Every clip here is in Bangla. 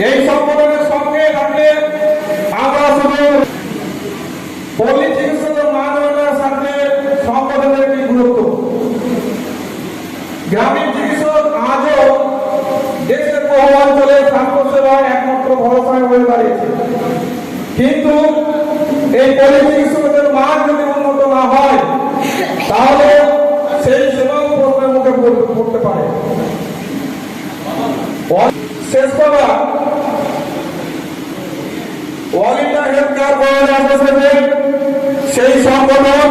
এই সংগঠনের সঙ্গে থাকলে আমরা শুধু পল্লী চিকিৎসকের মানবতার সাথে সংগঠনের কি গুরুত্ব গ্রামীণ চিকিৎসক আজও দেশের বহু অঞ্চলে স্বাস্থ্য সেবার একমাত্র ভরসা হয়ে দাঁড়িয়েছে কিন্তু এই পল্লী চিকিৎসকদের মান যদি উন্নত না হয় তাহলে সেই সেবাও প্রশ্নের মুখে পড়- পড়তে পারে শেষ কথা all India health care provider association সেই সংগঠন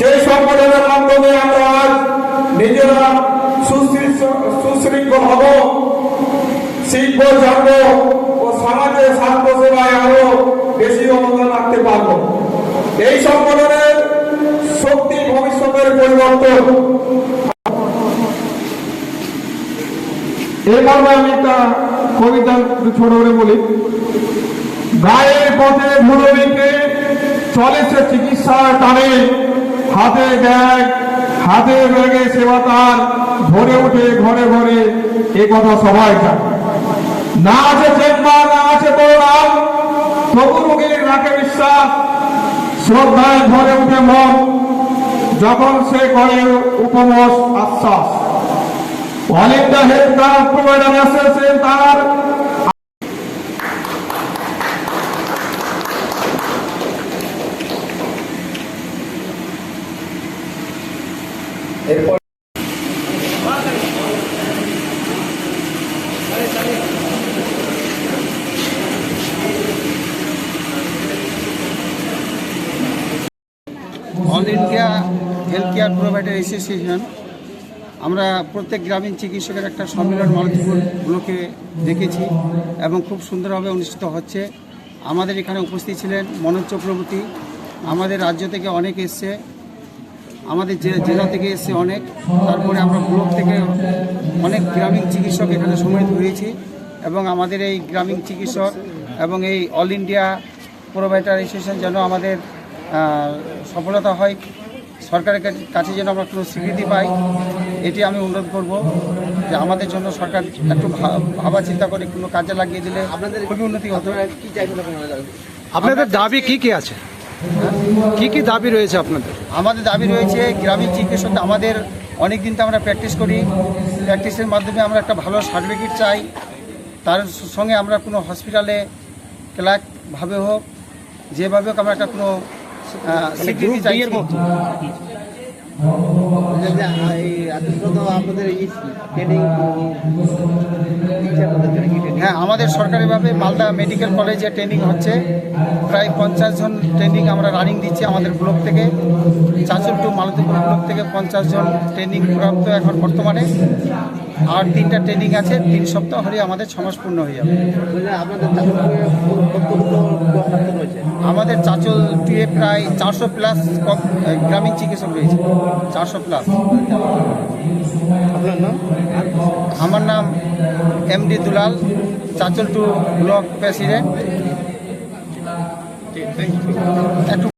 যেই সংগঠনের মাধ্যমে আমরা আজ নিজেরা সুশৃঙ্খল হব। শিখব জানব ও সমাজে স্বাস্থ্য সেবায় আরও বেশি অবদান রাখতে পারব। এই সংগঠনের শক্তি ভবিষ্যতের পরিবর্তন। এই আমি একটা কবিতা একটু ছোট করে বলি। গায়ের পথে ধুলোবিকে চলে সে চিকিৎসার টানে। হাতে ব্যাগ, হাতে ব্যাগে সেবা তার। ভরে উঠে ঘরে ঘরে, এ কথা সবাই জানে। না আছে চেম্বার, না আছে তোর নাম তবু রোগীর রাখে বিশ্বাস শ্রদ্ধায় ভরে উঠে মন, যখন সে করে উপমস আশ্বাস। All India health provider association তার এরপর all India health care provider association আমরা প্রত্যেক গ্রামীণ চিকিৎসকের একটা সম্মেলন মালতীপুর ব্লকে দেখেছি এবং খুব সুন্দরভাবে অনুষ্ঠিত হচ্ছে। আমাদের এখানে উপস্থিত ছিলেন মনোজ চক্রবর্তী। আমাদের রাজ্য থেকে অনেক এসছে। আমাদের জেলা থেকে এসছে অনেক। তারপরে আমরা ব্লক থেকে অনেক গ্রামীণ চিকিৎসক এখানে সময় হয়েছি এবং আমাদের এই গ্রামীণ চিকিৎসক এবং এই অল ইন্ডিয়া প্রোভাইডার অ্যাসোসিয়েশন যেন আমাদের সফলতা হয়। সরকারের কাছে- কাছে যেন আমরা কোনো স্বীকৃতি পাই এটি আমি অনুরোধ করব যে আমাদের জন্য সরকার একটু ভা- ভাবা চিন্তা করে কোনো কাজে লাগিয়ে দিলে আপনাদের খুবই উন্নতি হতো আপনাদের দাবি কি কি আছে? কি কি দাবি রয়েছে আপনাদের? আমাদের দাবি রয়েছে গ্রামীণ চিকিৎসক আমাদের অনেক দিন তো আমরা প্র্যাকটিস করি। প্র্যাকটিসের মাধ্যমে আমরা একটা ভালো সার্টিফিকেট চাই। তার সঙ্গে আমরা কোনো হসপিটালে ক্লার্কভাবে হোক যেভাবে হোক আমরা একটা কোনো আহ, স্বীকৃতি চাইছি। হ্যাঁ আমাদের সরকারিভাবে মালদা মেডিকেল কলেজে ট্রেনিং হচ্ছে। প্রায় পঞ্চাশ জন ট্রেনিং আমরা রানিং দিচ্ছি আমাদের ব্লক থেকে। চাঁচল টু মালতীপুর ব্লক থেকে পঞ্চাশ জন ট্রেনিং প্রাপ্ত এখন বর্তমানে। আর তিনটা ট্রেনিং আছে তিন সপ্তাহ হলে আমাদের ছ মাস পূর্ণ হয়ে যাবে। আমাদের চাঁচল টুয়ে প্রায় চারশো প্লাস গ্রামীণ চিকিৎসক রয়েছে। চারশো প্লাস আমার নাম MD Dulal Chanchal two block president. একটু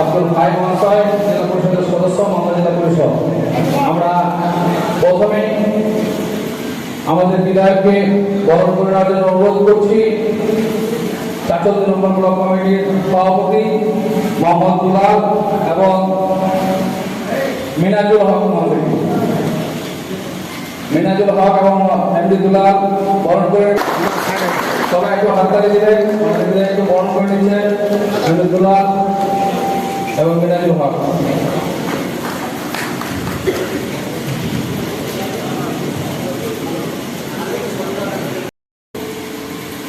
আব্দুল ভাই মহাশয় জেলা পরিষদের সদস্য মালদা জেলা পরিষদ। আমরা আমাদের বিধায়ককে বরণ করে নেওয়ার জন্য অনুরোধ করছি। নম্বর ব্লক কমিটির সভাপতি মোহাম্মদ দুলাল এবং মিনাজুল হক মিনাজুল হক এবং এমডি দুলাল বরণ করে সবাই একটু হাততালি দিলেন বরণ করে নিচ্ছেন। এমডি দুলাল এবং মিনাজুল হক।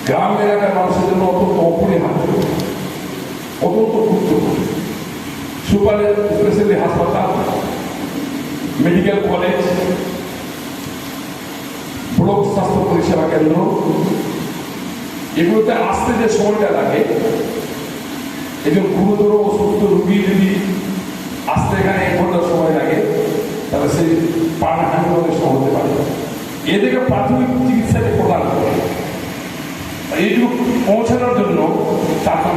গ্রাম এলাকার মানুষের জন্য অত্যন্ত অপরিহার্য। অত্যন্ত গুরুত্বপূর্ণ। সুপারের স্পেশালি হাসপাতাল, মেডিকেল কলেজ, ব্লক স্বাস্থ্য পরিষেবা কেন্দ্র। এগুলোতে আসতে যে সময়টা লাগে, একজন গুরুতর অসুস্থ রুগী যদি আসতে এখানে এক ঘণ্টা সময় লাগে, তাহলে সে প্রাণহানি অনেক সময় হতে পারে। এদেরকে প্রাথমিক চিকিৎসাকে প্রদান করে। এইটুকু পৌঁছানোর জন্য চাকর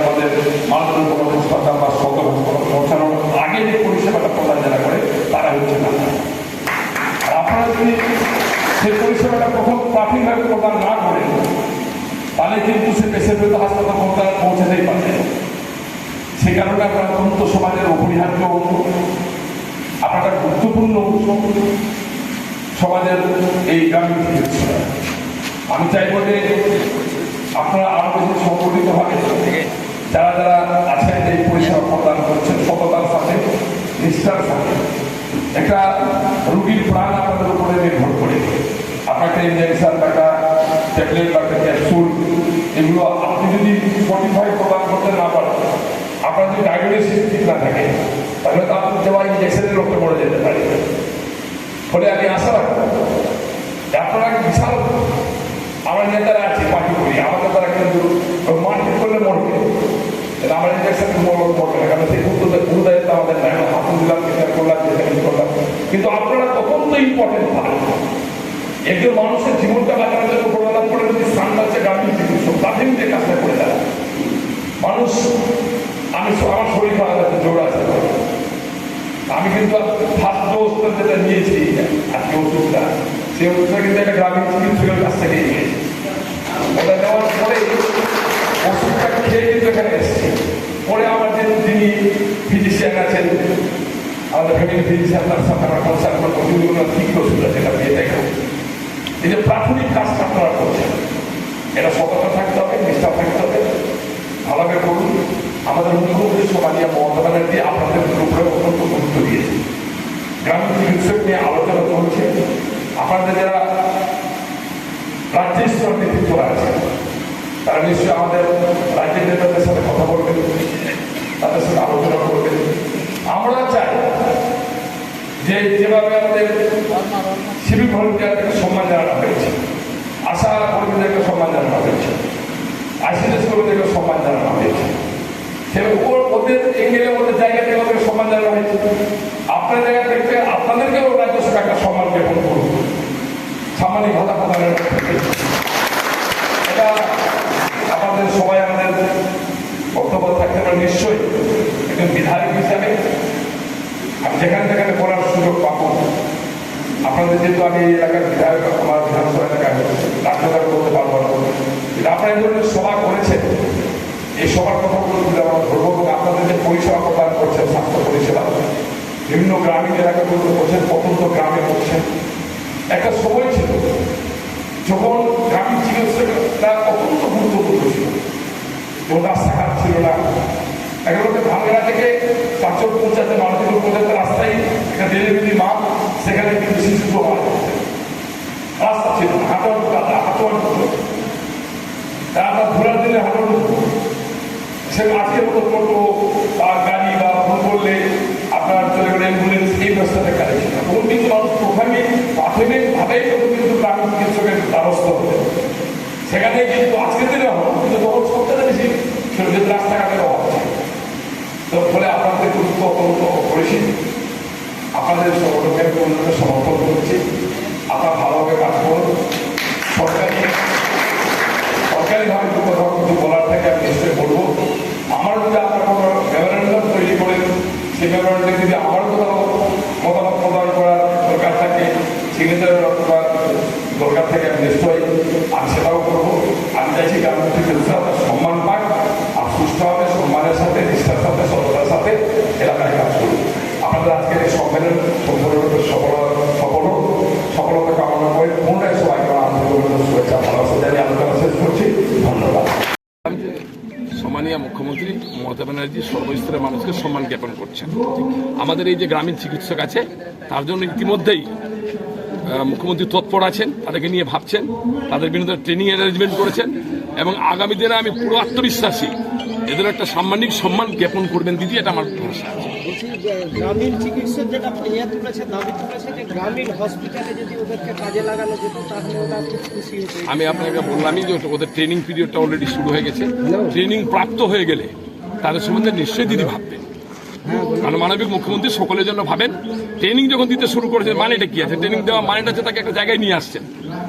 আমাদের মাননীয় কোনো হাসপাতাল বা সদর হাসপাতাল পৌঁছানোর আগে যে পরিষেবাটা প্রদান যারা করে, তারা হচ্ছে না। আপনারা যদি সে পরিষেবাটা কখন প্রাথমিকভাবে প্রদান না করেন, তাহলে কিন্তু সে পেশেন্ট হয়তো হাসপাতাল পৌঁছাতেই পারে সে কারণে আপনার অত্যন্ত সমাজের অপরিহার্য অঙ্গ আপনার গুরুত্বপূর্ণ সমাজের এই গ্রামীণ আমি চাইব যে আপনারা আরও বেশি সংগঠিত হবে যারা যারা আছেন এই পরিষেবা প্রদান করছেন, সততার সাথে, নিষ্ঠার সাথে, একটা রুগীর প্রাণ আপনাদের উপরে নির্ভর করে। আপনাকে ইঞ্জেকশন একটা ট্যাবলেট বা একটা ক্যাপসুল, এগুলো আপনি যদি স্পটিফাই প্রদান করতে না পারেন, আপনার যদি ডায়াবেটিস ঠিক না থাকে, তাহলে তো আপনি দেওয়া ইঞ্জেকশনের লোককে মরে যেতে পারে। ফলে আমি আশা রাখব যে আপনারা বিশাল আমার নেতারা আছে পার্টি করি আমাদের তারা কিন্তু মারপিট করলে মরবে। এটা আমার ইঞ্জেকশন মরবে না, কারণ সেই গুরুত্ব গুরুদায়িত্ব আমাদের নাই, আমরা হাতুন দিলাম করলাম করলাম কিন্তু আপনারা অত্যন্ত ইম্পর্টেন্ট পারেন একজন মানুষের জীবনটা বাঁচানোর জন্য প্রদান করে যদি আছে গ্রামীণ তাদের যে কাজটা করে দেয় মানুষ, আমি আমার শরীর খারাপ আছে, জোর আছে। আমি কিন্তু ফার্স্ট ডোজ যেটা নিয়েছি, আজকে ওষুধটা। সেই ওষুধটা কিন্তু একটা গ্রামীণ চিকিৎসকের কাছ থেকে ওটা নেওয়ার পরে ওষুধটা খেয়ে কিন্তু এখানে এসেছি। পরে আমার যে যিনি ফিজিশিয়ান আছেন, আমাদের ফ্যামিলি ফিজিশিয়ান তার সাথে আমার কনসাল্ট করব। কিন্তু ঠিক ওষুধ আছে দিয়ে দেখো এই যে প্রাথমিক কাজটা আপনারা করছেন, এটা সতর্ক থাকতে হবে, নিষ্ঠা থাকতে হবে। ভালোভাবে করুন। আমাদের মুখ্যমন্ত্রী সোমালিয়া মমতা ব্যানার্জি আপনাদের উপরে অত্যন্ত গুরুত্ব দিয়েছে গ্রামীণ চিকিৎসক নিয়ে আলোচনা চলছে। আপনাদের যারা রাজ্য স্তর নেতৃত্বরা আছে, তারা নিশ্চয়ই আমাদের রাজ্যের নেতাদের সাথে কথা বলবেন, তাদের সাথে আলোচনা করবেন। আমরা চাই যে যেভাবে আমাদের সিভিক ভলেন্টিয়ারকে সম্মান জানানো হয়েছে, আশা কর্মীদেরকে সম্মান জানানো হয়েছে আইসিডিএস কর্মীদেরকে সম্মান জানানো ওদের এঙ্গেলে ওদের জায়গা থেকে ওদেরকে সম্মান জানানো হয়েছে আপনার জায়গা থেকে আপনাদেরকেও সরকার একটা সম্মান জ্ঞাপন করুন সামাজিক ভাতা প্রদানের এটা আমাদের সবাই আমাদের বক্তব্য থাকতে পারে নিশ্চয়ই। একজন বিধায়ক হিসাবে আমি যেখানে যেখানে করার সুযোগ পাবো। আপনাদের যেহেতু আমি এই এলাকার বিধায়ক, আমার বিধানসভা এলাকায় রাজ্যদার করতে পারব না। কিন্তু আপনারা সভা করেছেন এই সবার কথাগুলো যদি আমরা ধরবো এবং আপনাদের যে পরিষেবা প্রদান করছেন, স্বাস্থ্য পরিষেবা, বিভিন্ন গ্রামীণ এলাকাগুলো করছেন প্রত্যন্ত গ্রামে করছেন একটা সময় ছিল, যখন গ্রামীণ চিকিৎসকরা অত্যন্ত গুরুত্বপূর্ণ ছিল। যখন রাস্তাঘাট ছিল না। একেবারে ভাঙ্গা থেকে পাঁচক পৌঁছাতে মানুষগুলো পৌঁছাতে রাস্তায় একটা ডেলিভারি মা সেখানে কিন্তু শিশু যেত। রাস্তা ছিল না, হাঁটার কাদা হাঁটোয়ার আপনার ঘোরার দিনে হাঁটার সে আজকের মতো টোটো বা গাড়ি বা ফোন করলে আপনার চলে গেলে অ্যাম্বুলেন্স এই ব্যবস্থাটা কাজে না। তখন কিন্তু মানুষ প্রথমে প্রাথমিকভাবেই তখন কিন্তু গ্রামীণ চিকিৎসকের দ্বারস্থ হতেন সেখানে কিন্তু আজকের দিনে হন কিন্তু তখন সবথেকে বেশি যে রাস্তাঘাটের অভাব ছিল তো ফলে আপনাদের গুরুত্ব অত্যন্ত অপরিসীম আপনাদের সংগঠনের উন্নয়নে সমর্থন করছি। আপনারা ভালোভাবে কাজ করুন সরকারি সরকারিভাবে দু কথা কিছু বলার থেকে আমি নিশ্চয়ই বলব আমার যদি আপনার কোনো মেমোরেন্ডাম তৈরি করেন সেই মেমোরেন্ডাম যদি আমার কোথাও মতামত প্রদান করার দরকার থাকে, সিগনেচারের অথবা দরকার থাকে, আমি নিশ্চয়ই আমি সেটাও করব। আমি চাইছি চিকিৎসা সম্মান পাক আর সুস্থভাবে সম্মানের সাথে, নিষ্ঠার সাথে, সততার সাথে এলাকায় কাজ করুন আপনাদের আজকের এই সম্মেলন সম্পূর্ণরূপে সফল সফল সফলতা কামনা করে পুনরায় সবাইকে আন্তরিক শুভেচ্ছা, ভালোবাসা জানিয়ে আলোচনা শেষ করছি। ধন্যবাদ। সম্মানীয় মুখ্যমন্ত্রী মমতা ব্যানার্জি মানুষকে সম্মান জ্ঞাপন করছেন। আমাদের এই যে গ্রামীণ চিকিৎসক আছে তার জন্য ইতিমধ্যেই মুখ্যমন্ত্রী তৎপর আছেন তাদেরকে নিয়ে ভাবছেন তাদের বিরুদ্ধে ট্রেনিং অ্যারেঞ্জমেন্ট করেছেন এবং আগামী দিনে আমি পুরো আত্মবিশ্বাসী এদের একটা সাম্মানিক সম্মান জ্ঞাপন করবেন দিদি এটা আমার ভরসা আছে। গ্রামীণ চিকিৎসক যেটা ইয়ে তুলেছে দাবি তুলেছে যে গ্রামীণ হসপিটালে যদি ওদেরকে কাজে লাগানো যেত তাহলে ওরা খুশি হতো। আমি আপনাকে বললামই যে ওদের ট্রেনিং পিরিয়ডটা অলরেডি শুরু হয়ে গেছে। ট্রেনিং প্রাপ্ত হয়ে গেলে তাদের সম্বন্ধে নিশ্চয়ই দিদি ভাববেন কারণ মানবিক মুখ্যমন্ত্রী সকলের জন্য ভাবেন ট্রেনিং যখন দিতে শুরু করেছেন মানেটা কি আছে? ট্রেনিং দেওয়া মানেটা হচ্ছে তাকে একটা জায়গায় নিয়ে আসছেন।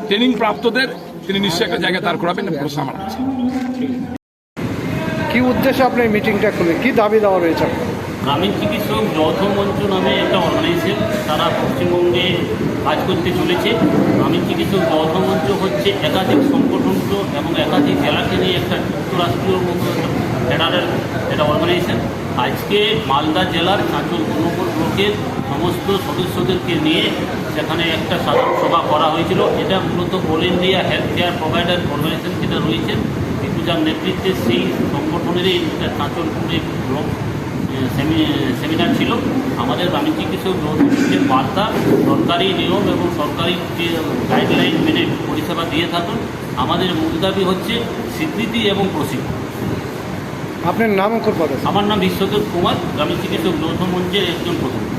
ট্রেনিং প্রাপ্তদের তিনি নিশ্চয়ই একটা জায়গায় দাঁড় করাবেন ভরসা আমার আছে। কি উদ্দেশ্যে আপনি এই মিটিংটা করলেন? কি দাবি দেওয়া রয়েছে? গ্রামীণ চিকিৎসক যৌথ মঞ্চ নামে একটা অর্গানাইজেশন তারা পশ্চিমবঙ্গে কাজ করতে চলেছে। গ্রামীণ চিকিৎসক যৌথ মঞ্চ হচ্ছে একাধিক সংগঠন এবং একাধিক জেলাকে নিয়ে একটা যুক্তরাষ্ট্রীয় মতো একটা ফেডারেল একটা অর্গানাইজেশন আজকে মালদা জেলার চাঁচল নম্বর ব্লকের সমস্ত সদস্যদেরকে নিয়ে সেখানে একটা সাধারণ সভা করা হয়েছিল। এটা মূলত all India health care provider organisation যেটা রয়েছেন টিপুজার নেতৃত্বে সেই সংগঠনেরই একটা চাঁচলপুরে ব্লক সেমি- সেমিনার ছিল। আমাদের গ্রামীণ কিছু যৌথের বার্তা, সরকারি নিয়ম এবং সরকারি যে গাইডলাইন মেনে পরিষেবা দিয়ে থাকুন। আমাদের মূল দাবি হচ্ছে স্বীকৃতি এবং প্রশিক্ষণ। আপনার নাম ও পদ আমার নাম বিশ্বজিৎ কুমার গ্রামীণ চিকিৎসক যৌথ মঞ্চের একজন প্রথম